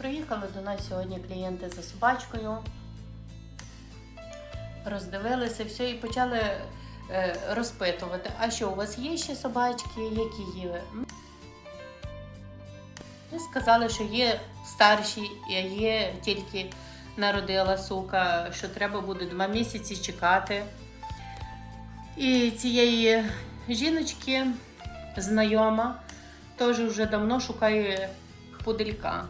Приїхали до нас сьогодні клієнти за собачкою. Роздивилися все і почали е, розпитувати, а що у вас є ще собачки, які є? Ми сказали, що є старші, а є тільки народила сука, що треба буде два місяці чекати. І цієї жіночки знайома теж вже давно шукає пуделька.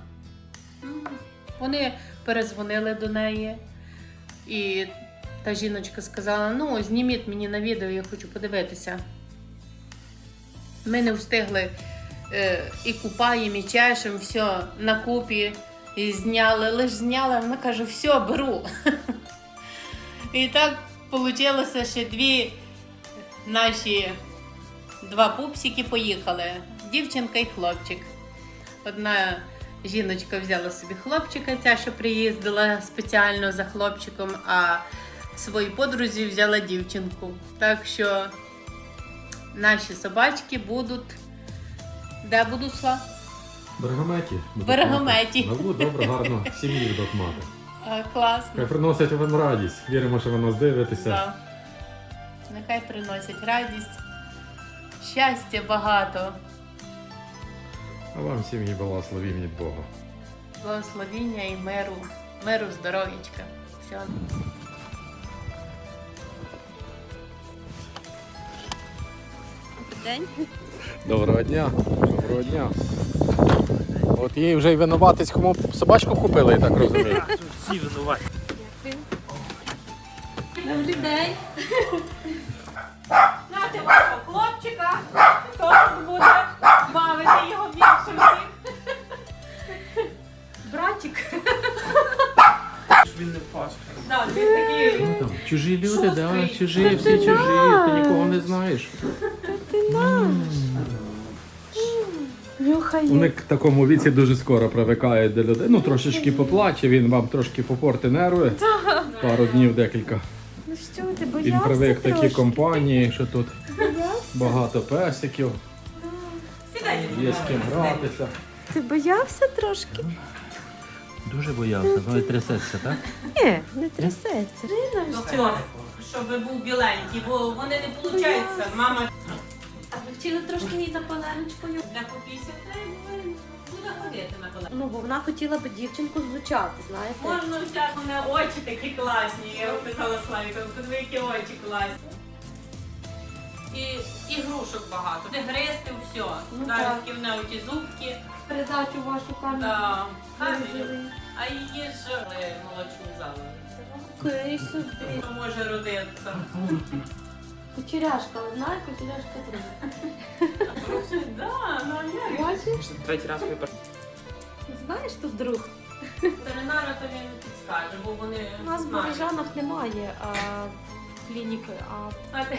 Вони перезвонили до неї, і та жіночка сказала: ну, зніміть мені на відео, я хочу подивитися. Ми не встигли е, і купаємо, і чешемо, все на купі, і зняли, лише зняли, вона каже, все, беру. І так вийшло, що дві наші два пупсики поїхали. Дівчинка і хлопчик. Одна жіночка взяла собі хлопчика, ця, що приїздила спеціально за хлопчиком, а своїй подрузі взяла дівчинку. Так що наші собачки будуть. Де будуть сла? Бергаметі. будуть Бергаметі. Ну, добре, гарно. Сім'ї будуть мати. А, класно. Хай приносять вам радість. Віримо, що ви нас дивитеся. Да. Нехай приносять радість, щастя багато, А вам сім'ї благословіння від Бога. благословіння і миру, миру, здоров'ячка. Все. День. Доброго дня. Доброго дня. От їй вже й винуватись, кому собачку купили, я так розумію. Всі винуваті. Добрий день. Нате вашого хлопчика, хто буде бавити його більше всіх. Братик. Він не пас. Да, він такий. Ну, там, чужі люди, да, Шустрий. чужі, всі чужі, ти нікого не знаєш. Нюхай. Вони к такому віці дуже скоро привикають до людей. Ну, трошечки поплаче, він вам трошки попорти нерви. Пару днів, декілька. Ну що ти боявся Він привик в такі трошки? компанії, що тут Боявся? Багато песиків, Сідай. є з ким гратися. Ти боявся трошки? Дуже боявся, але трясеться, так? Ні, не трясеться. Все, щоб був біленький, бо вони не виходить. Мама А ви вчили трошки її за паленочкою? для попісся буде ходити на колені. Ну, бо вона хотіла би дівчинку злучати, знаєте? Можна взяти у мене очі такі класні. Я описала Славіка, які очі класні. І ігрушок багато. Де гризти, все. Ну, Навіть так. в кімнаті зубки. Передачу вашу камеру. Да. Камеру. А її ж е, молодшу залили. Окей. Хто може родитися? Кучеряшка одна і кучеряшка друга. Да, ну як? Бачиш? Третій раз випер. Знаєш тут друг? Ветеринара то він підскаже, бо вони У нас в знають. Бережанах немає а, клініки, а А ти-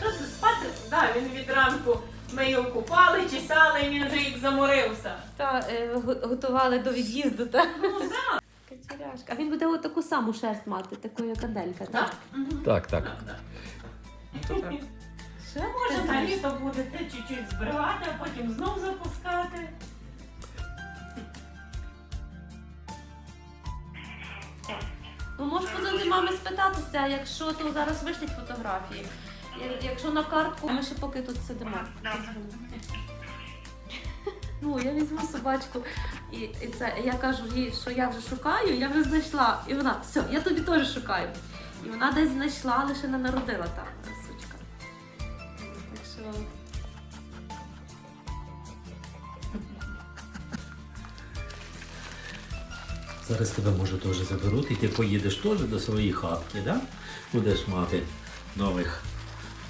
Що ти спати? Да, він від ранку ми його купали, чесали, і він вже як заморився. та е, го- готували до від'їзду. Та? Ну так. Кучеряшка. А він буде от таку саму шерсть мати, таку як Аделька, так? Так. Мгм. Так, так. Так, так. Що Може на літо будете чуть-чуть збривати, а потім знов запускати. Ну, можеш подати мами спитатися, якщо то зараз вишлють фотографії. Я- Якщо на картку, ми ще поки тут сидимо. Ну, я візьму собачку і, і це я кажу їй, що я вже шукаю, я вже знайшла. І вона, все, я тобі теж шукаю. І вона десь знайшла, лише не народила там сучка. Так що Зараз тебе може теж заберуть і ти поїдеш теж до своєї хатки, да? Будеш мати нових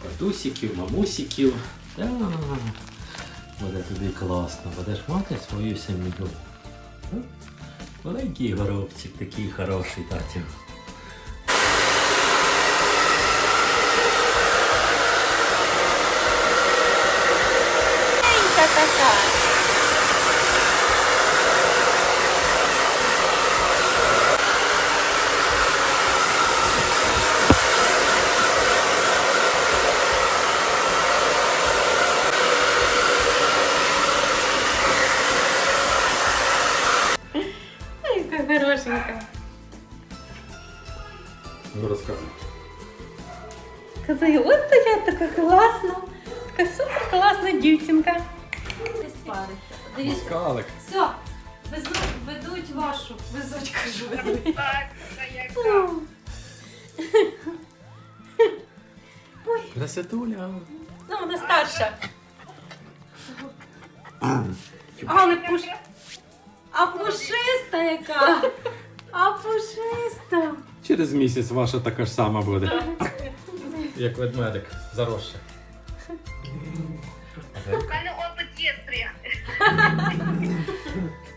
татусиків, мамусиків. Да. Буде тобі класно, будеш мати свою сім'ю. Маленький горобчик, такий хороший татів. Це от я така класна, така супер класна дівчинка. Дивіться, Москалик. все, везуть, ведуть вашу, везуть, кажу, ведуть. Красотуля. Ну, вона старша. Але пуш... А пушиста яка? А пушиста. Через місяць ваша така ж сама буде. Як ведмедик, заросше. Мене опит є стриг.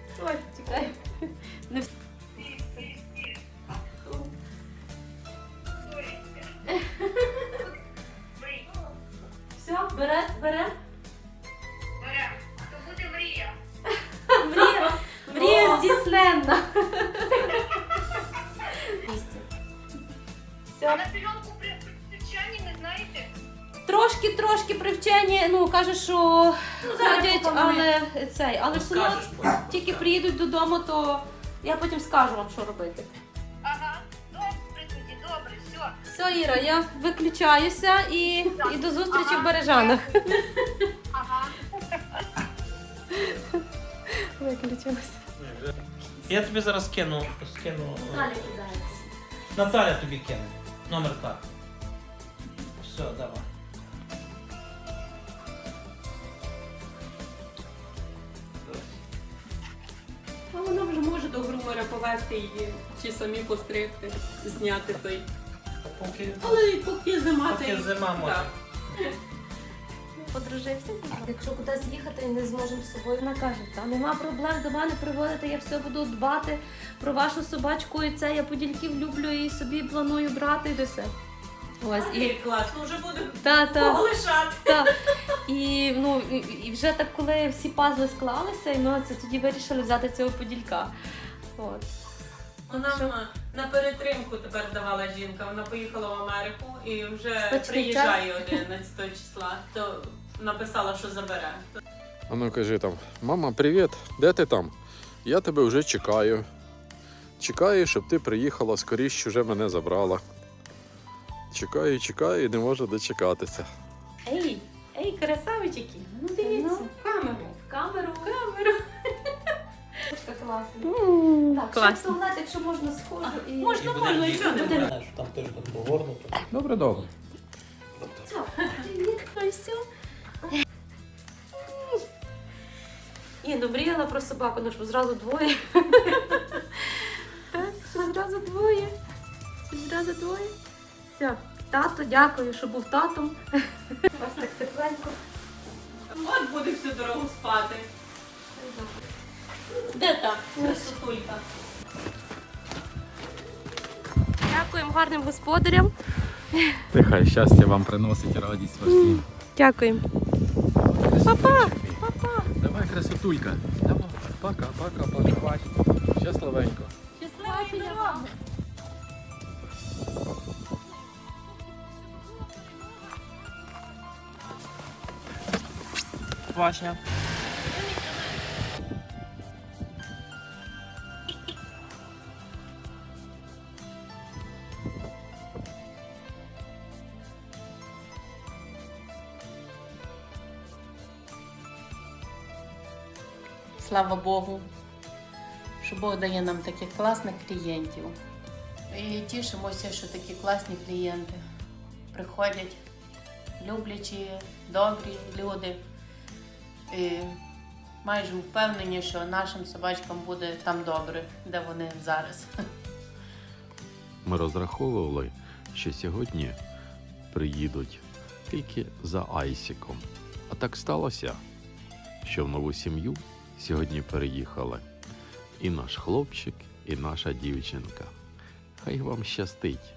Трошки, трошки привчені, ну каже, що ходять, але цей, але все одно тільки приїдуть додому, то я потім скажу вам, що робити. Ага. Добре тоді, добре, все. Все, Іра, я виключаюся і, і до зустрічі в Бережанах. Ага. Виключилася. Я тобі зараз скину. скину. Кидається. Наталя тобі кине. Номер карти. Все, давай. До грумера повезти її, чи самі постригти, зняти той. Поки, Але поки зима, поки та й- зима може. Так. Подружився? Якщо кудись їхати і не зможемо з собою, вона каже, та нема проблем до мене приводити, я все буду дбати про вашу собачку і це я подільків люблю і собі планую брати і до все. Ось і класно вже буде та, та, полишати. та. І, ну, і, і вже так, коли всі пазли склалися, і ну, це тоді вирішили взяти цього поділька. От. Вона м, на перетримку тепер давала жінка. Вона поїхала в Америку і вже Точний приїжджає 11 числа. То написала, що забере. А ну кажи там, мама, привіт, де ти там? Я тебе вже чекаю. Чекаю, щоб ти приїхала скоріше вже мене забрала. Чекаю, чекаю і не можу дочекатися. Ей, ей, красавчики. Ну дивіться, Ну. в камеру. В камеру, в камеру. Це класно. Так, Класно. щоб туалет, якщо можна, схожу і... Можна, можна, і що не буде. Знаєш, Там теж так погорнуто. Добре, добре. Все, привіт, ну і все. Ні, ну мріяла про собаку, ну що зразу двоє. Так, що зразу двоє. Що зразу двоє. Все, тато, дякую, що був татом. Вас так тепленько. От буде всю дорогу спати. Де та красотулька? Дякуємо гарним господарям. Нехай щастя вам приносить радість ваші. Дякуємо. Папа! Папа! Давай, красотулька. Давай. Пока, пока, пока. Щасливенько. Щасливої дороги. Вася. Слава Богу, що Бог дає нам таких класних клієнтів. І тішимося, що такі класні клієнти приходять, люблячі, добрі люди. І майже впевнені, що нашим собачкам буде там добре, де вони зараз. Ми розраховували, що сьогодні приїдуть тільки за Айсіком. А так сталося, що в нову сім'ю сьогодні переїхали і наш хлопчик, і наша дівчинка. Хай вам щастить,